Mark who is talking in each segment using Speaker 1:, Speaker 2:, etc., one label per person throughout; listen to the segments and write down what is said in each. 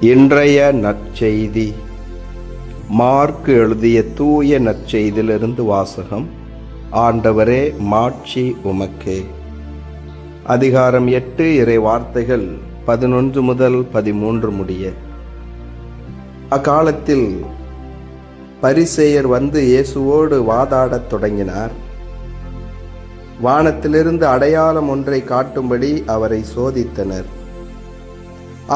Speaker 1: இன்றைய நற்செய்தி. மார்க் எழுதிய தூய நற்செய்தியிலிருந்து வாசகம் ஆண்டவரே மாட்சி உமக்கே. அதிகாரம் எட்டு இறை வார்த்தைகள் பதினொன்று முதல் பதிமூன்று முடிய. அக்காலத்தில் பரிசேயர் வந்து இயேசுவோடு வாதாடத் தொடங்கினார். வானத்திலிருந்து அடையாளம் ஒன்றை காட்டும்படி அவரை சோதித்தனர்.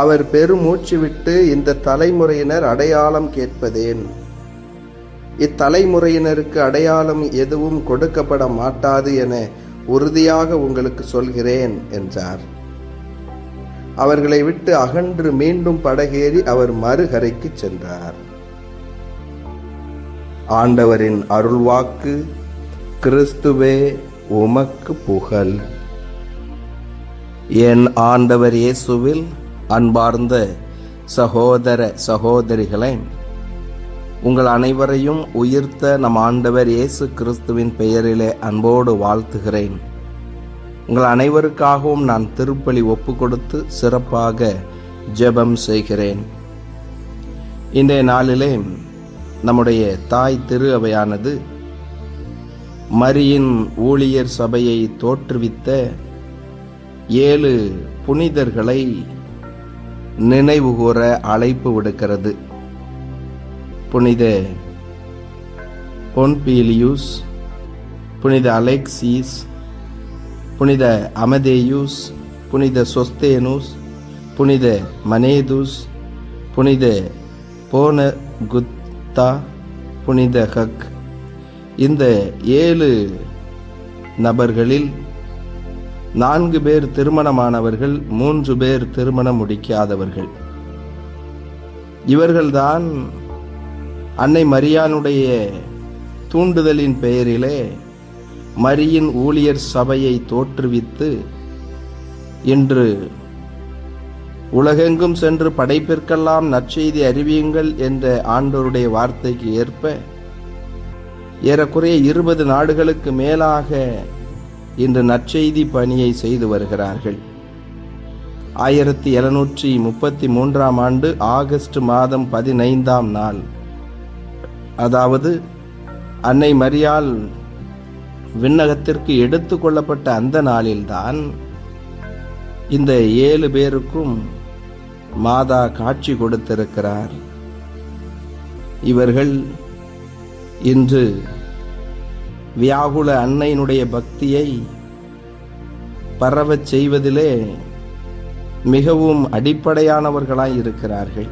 Speaker 1: அவர் பெருமூச்சு விட்டு இந்த தலைமுறையினர் அடையாளம் கேட்பதேன். இத்தலைமுறையினருக்கு அடையாளம் எதுவும் கொடுக்கப்பட மாட்டாது என உறுதியாக உங்களுக்கு சொல்கிறேன் என்றார். அவர்களை விட்டு அகன்று மீண்டும் படகேறி அவர் மறுகரைக்கு சென்றார். ஆண்டவரின் அருள்வாக்கு கிறிஸ்துவே உமக்கு புகழ். என் ஆண்டவர் இயேசுவில் அன்பார்ந்த சகோதர சகோதரிகளே உங்கள் அனைவரையும் உயிர்த்த நம் ஆண்டவர் இயேசு கிறிஸ்துவின் பெயரிலே அன்போடு வாழ்த்துகிறேன். உங்கள் அனைவருக்காகவும் நான் திருப்பலி ஒப்பு கொடுத்து சிறப்பாக ஜெபம் செய்கிறேன். இன்றைய நாளிலே நம்முடைய தாய் திரு அவையானது மரியின் ஊழியர் சபையை தோற்றுவித்த ஏழு புனிதர்களை நினைவுகூர அழைப்பு விடுக்கிறது. புனித பொன்பீலியூஸ் புனித அலெக்சீஸ் புனித அமதேயூஸ் புனித சொஸ்தேனூஸ் புனித மனேதுஸ் புனித போன குத்தா புனித ஹக். இந்த ஏழு நபர்களில் நான்கு பேர் திருமணமானவர்கள் மூன்று பேர் திருமணம் முடிக்காதவர்கள். இவர்கள்தான் அன்னை மரியானுடைய தூண்டுதலின் பெயரிலே மரியின் ஊழியர் சபையை தோற்றுவித்து இன்று உலகெங்கும் சென்று படைப்பிற்கெல்லாம் நற்செய்தி அறிவியுங்கள் என்ற ஆண்டோருடைய வார்த்தைக்கு ஏற்ப ஏறக்குறைய இருபது நாடுகளுக்கு மேலாக இன்று நற்செய்தி பணியை செய்து வருகிறார்கள். ஆயிரத்தி எழுநூற்றி முப்பத்தி மூன்றாம் ஆண்டு ஆகஸ்ட் மாதம் பதினைந்தாம் நாள். அதாவது அன்னை மரியால் விண்ணகத்திற்கு எடுத்து கொள்ளப்பட்ட அந்த நாளில்தான் இந்த ஏழு பேருக்கும் மாதா காட்சி கொடுத்திருக்கிறார். இவர்கள் இன்று வியாகுல அன்னையினுடைய பக்தியை பரவச் செய்வதிலே மிகவும் அடிப்படையானவர்களாய் இருக்கிறார்கள்.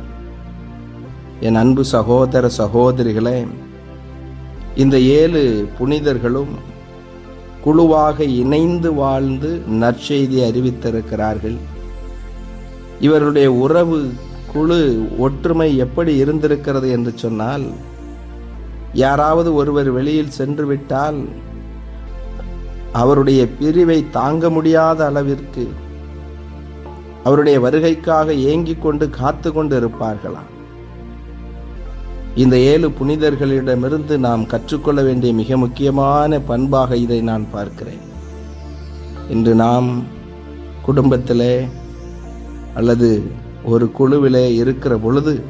Speaker 1: என் அன்பு சகோதர சகோதரிகளே இந்த ஏழு புனிதர்களும் குழுவாக இணைந்து வாழ்ந்து நற்செய்தி அறிவித்திருக்கிறார்கள். இவருடைய உறவு குழு ஒற்றுமை எப்படி இருந்திருக்கிறது என்று சொன்னால் யாராவது ஒருவர் வெளியில் சென்று விட்டால் அவருடைய பிரிவை தாங்க முடியாத அளவிற்கு அவருடைய வருகைக்காக ஏங்கிக் கொண்டு காத்து கொண்டு இருப்பார்களாம் இந்த ஏழு புனிதர்களிடமிருந்து நாம் கற்றுக்கொள்ள வேண்டிய மிக முக்கியமான பண்பாக இதை நான் பார்க்கிறேன். இன்று நாம் குடும்பத்திலே அல்லது ஒரு குழுவிலே இருக்கிற பொழுது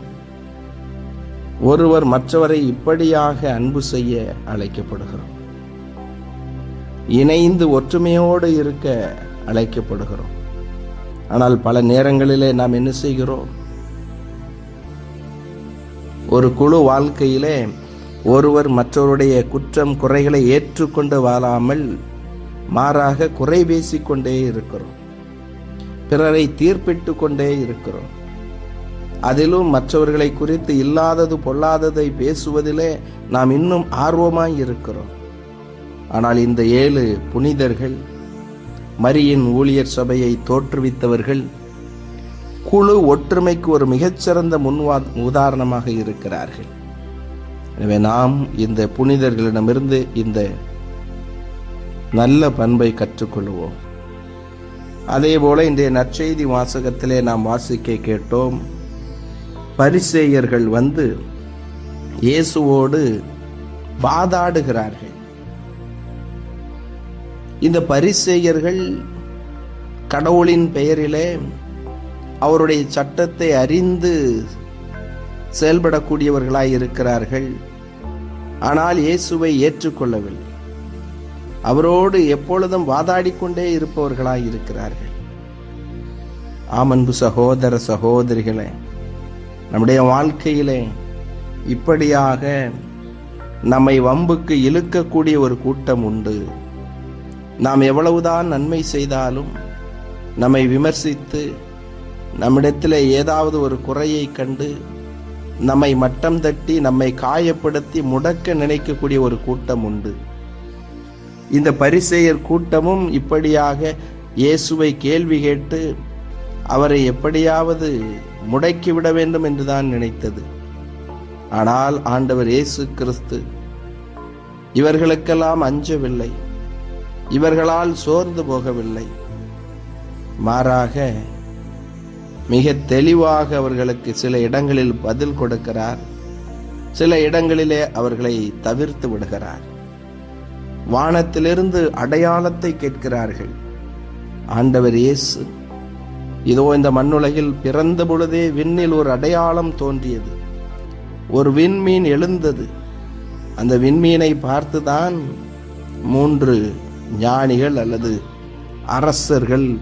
Speaker 1: ஒருவர் மற்றவரை இப்படியாக அன்பு செய்ய அழைக்கப்படுகிறோம். இணைந்து ஒற்றுமையோடு இருக்க அழைக்கப்படுகிறோம். ஆனால் பல நேரங்களிலே நாம் என்ன செய்கிறோம்? ஒரு குழு வாழ்க்கையிலே ஒருவர் மற்றவருடைய குற்றம் குறைகளை ஏற்றுக்கொண்டு வாழாமல் மாறாக குறை பேசிக்கொண்டே இருக்கிறோம். பிறரை தீர்ப்பிட்டு கொண்டே இருக்கிறோம். அதிலும் மற்றவர்களை குறித்து இல்லாதது பொல்லாததை பேசுவதிலே நாம் இன்னும் ஆர்வமாய் இருக்கிறோம். ஆனால் இந்த ஏழு புனிதர்கள் மரியின் ஊழியர் சபையை தோற்றுவித்தவர்கள் குழு ஒற்றுமைக்கு ஒரு மிகச்சிறந்த முன்வா உதாரணமாக இருக்கிறார்கள். எனவே நாம் இந்த புனிதர்களிடமிருந்து இந்த நல்ல பண்பை கற்றுக்கொள்வோம். அதேபோல இன்றைய நற்செய்தி வாசகத்திலே நாம் வாசிக்க கேட்டோம் பரிசேயர்கள் வந்து இயேசுவோடு வாதாடுகிறார்கள். இந்த பரிசேயர்கள் கடவுளின் பெயரிலே அவருடைய சட்டத்தை அறிந்து செயல்படக்கூடியவர்களாய் இருக்கிறார்கள். ஆனால் இயேசுவை ஏற்றுக்கொள்ளவில்லை. அவரோடு எப்பொழுதும் வாதாடிக்கொண்டே இருப்பவர்களாய் இருக்கிறார்கள். ஆமன்பு சகோதர சகோதரிகளே நம்முடைய வாழ்க்கையிலே இப்படியாக நம்மை வம்புக்கு இழுக்கக்கூடிய ஒரு கூட்டம் உண்டு. நாம் எவ்வளவுதான் நன்மை செய்தாலும் நம்மை விமர்சித்து நம்மிடத்தில் ஏதாவது ஒரு குறையை கண்டு நம்மை மட்டம் தட்டி நம்மை காயப்படுத்தி முடக்க நினைக்கக்கூடிய ஒரு கூட்டம் உண்டு. இந்த பரிசெயர் கூட்டமும் இப்படியாக இயேசுவை கேள்வி கேட்டு அவரை எப்படியாவது முடக்கிவிட வேண்டும் என்றுதான் நினைத்தது. ஆனால் ஆண்டவர் இயேசு கிறிஸ்து இவர்களுக்கெல்லாம் அஞ்சவில்லை. இவர்களால் சோர்ந்து போகவில்லை. மாறாக மிக தெளிவாக அவர்களுக்கு சில இடங்களில் பதில் கொடுக்கிறார். சில இடங்களிலே அவர்களை தவிர்த்து விடுகிறார். வானத்திலிருந்து அடையாளத்தை கேட்கிறார்கள். ஆண்டவர் இயேசு இதோ இந்த மண்ணுலகில் பிறந்த பொழுதே விண்ணில் ஒரு அடையாளம் தோன்றியது. ஒரு விண்மீன் எழுந்தது. அந்த விண்மீனை பார்த்துதான் மூன்று ஞானிகள் அல்லது அரசர்கள்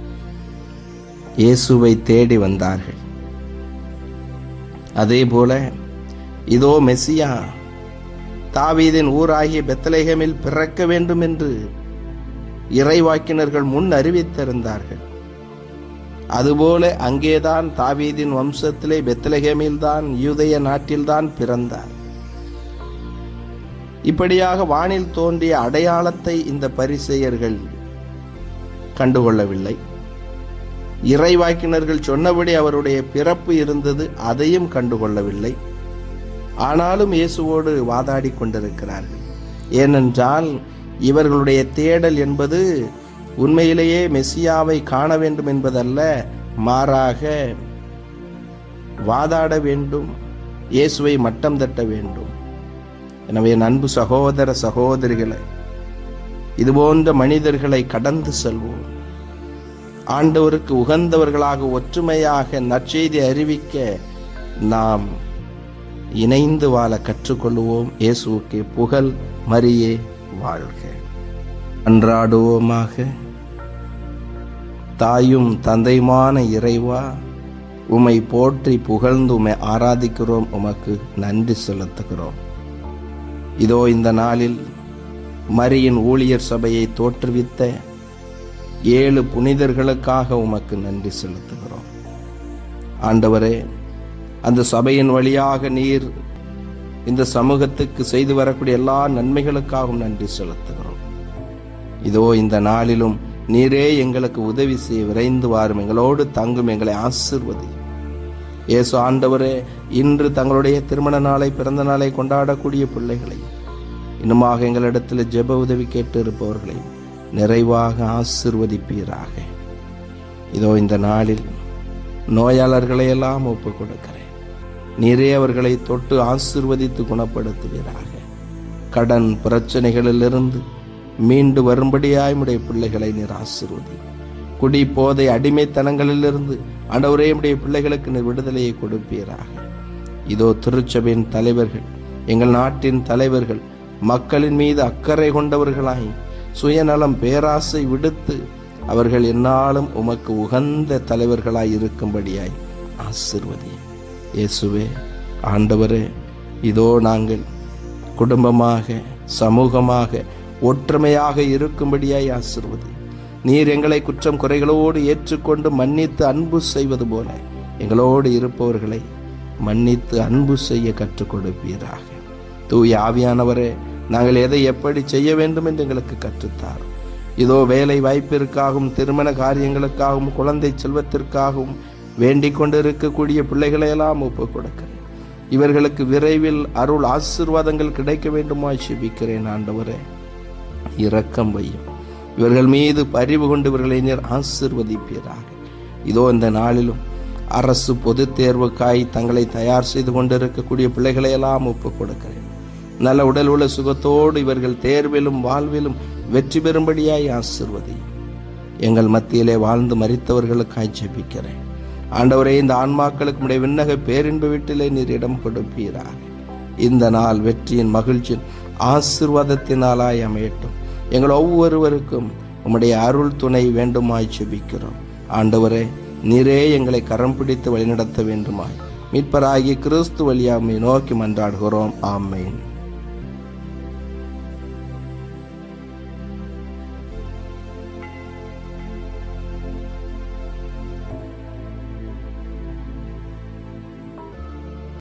Speaker 1: இயேசுவை தேடி வந்தார்கள். அதே போல இதோ மெசியா தாவீதின் ஊராகிய பெத்தலேகமில் பிறக்க வேண்டும் என்று இறைவாக்கினர்கள் முன் அறிவித்திருந்தார்கள். அதுபோல அங்கேதான் தாவீதின் வம்சத்திலே பெத்தலகேமில்தான் யூதய நாட்டில்தான் பிறந்தார். இப்படியாக வானில் தோன்றிய அடையாளத்தை இந்த பரிசெயர்கள் கண்டுகொள்ளவில்லை. இறைவாக்கினர்கள் சொன்னபடி அவருடைய பிறப்பு இருந்தது அதையும் கண்டுகொள்ளவில்லை. ஆனாலும் இயேசுவோடு வாதாடி கொண்டிருக்கிறார்கள். ஏனென்றால் இவர்களுடைய தேடல் என்பது உண்மையிலேயே மெஸ்ஸியாவை காண வேண்டும் என்பதல்ல மாறாக வாதாட வேண்டும் இயேசுவை மட்டம் தட்ட வேண்டும். எனவே நண்பு சகோதர சகோதரிகளை இதுபோன்ற மனிதர்களை கடந்து செல்வோம். ஆண்டவருக்கு உகந்தவர்களாக ஒற்றுமையாக நற்செய்தி அறிவிக்க நாம் இணைந்து வாழ கற்றுக்கொள்வோம். இயேசுவுக்கு புகழ் மரியே வாழ்க. அன்றாடுவோமாக தாயும் தந்தையுமான இறைவா உமை போற்றி புகழ்ந்து உமை ஆராதிக்கிறோம் உமக்கு நன்றி செலுத்துகிறோம். இதோ இந்த நாளில் மரியின் ஊழியர் சபையை தோற்றுவித்த ஏழு புனிதர்களுக்காக உமக்கு நன்றி செலுத்துகிறோம். ஆண்டவரே அந்த சபையின் வழியாக நீர் இந்த சமூகத்துக்கு செய்து வரக்கூடிய எல்லா நன்மைகளுக்காகவும் நன்றி செலுத்துகிறோம். இதோ இந்த நாளிலும் நீரே எங்களுக்கு உதவி செய்ய விரைந்து வாரும். எங்களோடு தங்கும் எங்களை ஆசிர்வதி. இயேசு ஆண்டவரே இன்று தங்களுடைய திருமண நாளை பிறந்த நாளை கொண்டாடக்கூடிய பிள்ளைகளை இன்னுமாக எங்களிடத்தில் ஜெப உதவி கேட்டு இருப்பவர்களை நிறைவாக ஆசிர்வதிப்பீராக. இதோ இந்த நாளில் நோயாளர்களை எல்லாம் ஒப்புக் கொடுக்கிறேன் நீரே அவர்களை தொட்டு ஆசிர்வதித்து குணப்படுத்துவீராக. கடன் பிரச்சனைகளிலிருந்து மீண்டு வரும்படியாய் உடைய பிள்ளைகளை நீர் ஆசிர்வதி. குடி போதை அடிமைத்தனங்களிலிருந்து ஆண்டவரே உடைய பிள்ளைகளுக்கு நீர் விடுதலையை கொடுப்பீராக. இதோ திருச்சபையின் தலைவர்கள் எங்கள் நாட்டின் தலைவர்கள் மக்களின் மீது அக்கறை கொண்டவர்களாய் சுயநலம் பேராசை விடுத்து அவர்கள் என்னாலும் உமக்கு உகந்த தலைவர்களாய் இருக்கும்படியாய் ஆசிர்வதி. இயேசுவே ஆண்டவரே இதோ நாங்கள் குடும்பமாக சமூகமாக ஒற்றுமையாக இருக்கும்படியாய் ஆசிர்வதி. நீர் எங்களை குற்றம் குறைகளோடு ஏற்றுக்கொண்டு மன்னித்து அன்பு செய்வது போல எங்களோடு இருப்பவர்களை மன்னித்து அன்பு செய்ய கற்றுக் கொடுப்பீராக. தூய் ஆவியானவரே நாங்கள் எதை எப்படி செய்ய வேண்டும் என்று எங்களுக்கு கற்றுத்தார். இதோ வேலை வாய்ப்பிற்காகவும் திருமண காரியங்களுக்காகவும் குழந்தை செல்வத்திற்காகவும் வேண்டிக் கொண்டிருக்கக்கூடிய பிள்ளைகளையெல்லாம் ஒப்பு கொடுக்கிறேன். இவர்களுக்கு விரைவில் அருள் ஆசிர்வாதங்கள் கிடைக்க வேண்டுமா சிபிக்கிறேன் ஆண்டவரே. இரக்கம் வையும். இவர்கள் மீது பரிவு கொண்டு இவர்களை நீர் ஆசிர்வதிப்பீராக. இதோ இந்த நாளிலும் அரசு பொது தேர்வுக்காய் தங்களை தயார் செய்து கொண்டிருக்கக்கூடிய பிள்ளைகளை எல்லாம் ஒப்புக் கொடுக்கிறேன். நல்ல உடல் உள்ள சுகத்தோடு இவர்கள் தேர்விலும் வாழ்விலும் வெற்றி பெறும்படியாய் ஆசிர்வதி எங்கள் மத்தியிலே வாழ்ந்து மறித்தவர்களுக்காய் ஜெபிக்கிறேன். ஆண்டவரே இந்த ஆன்மாக்களுக்கு உடைய விண்ணக பேரின்ப வீட்டிலே நீர் இடம் கொடுப்பீராக. இந்த நாள் வெற்றியின் மகிழ்ச்சியின் ஆசிர்வாதத்தினாலாய் அமையட்டும். எங்கள் ஒவ்வொருவருக்கும் உம்முடைய அருள் துணை வேண்டுமாய் செபிக்கிறோம் ஆண்டவரே நீரே எங்களை கரம் பிடித்து வழிநடத்த வேண்டுமாய். மீட்பராகிய கிறிஸ்து வழியாமை நோக்கி மன்றாடுகிறோம். ஆமேன்.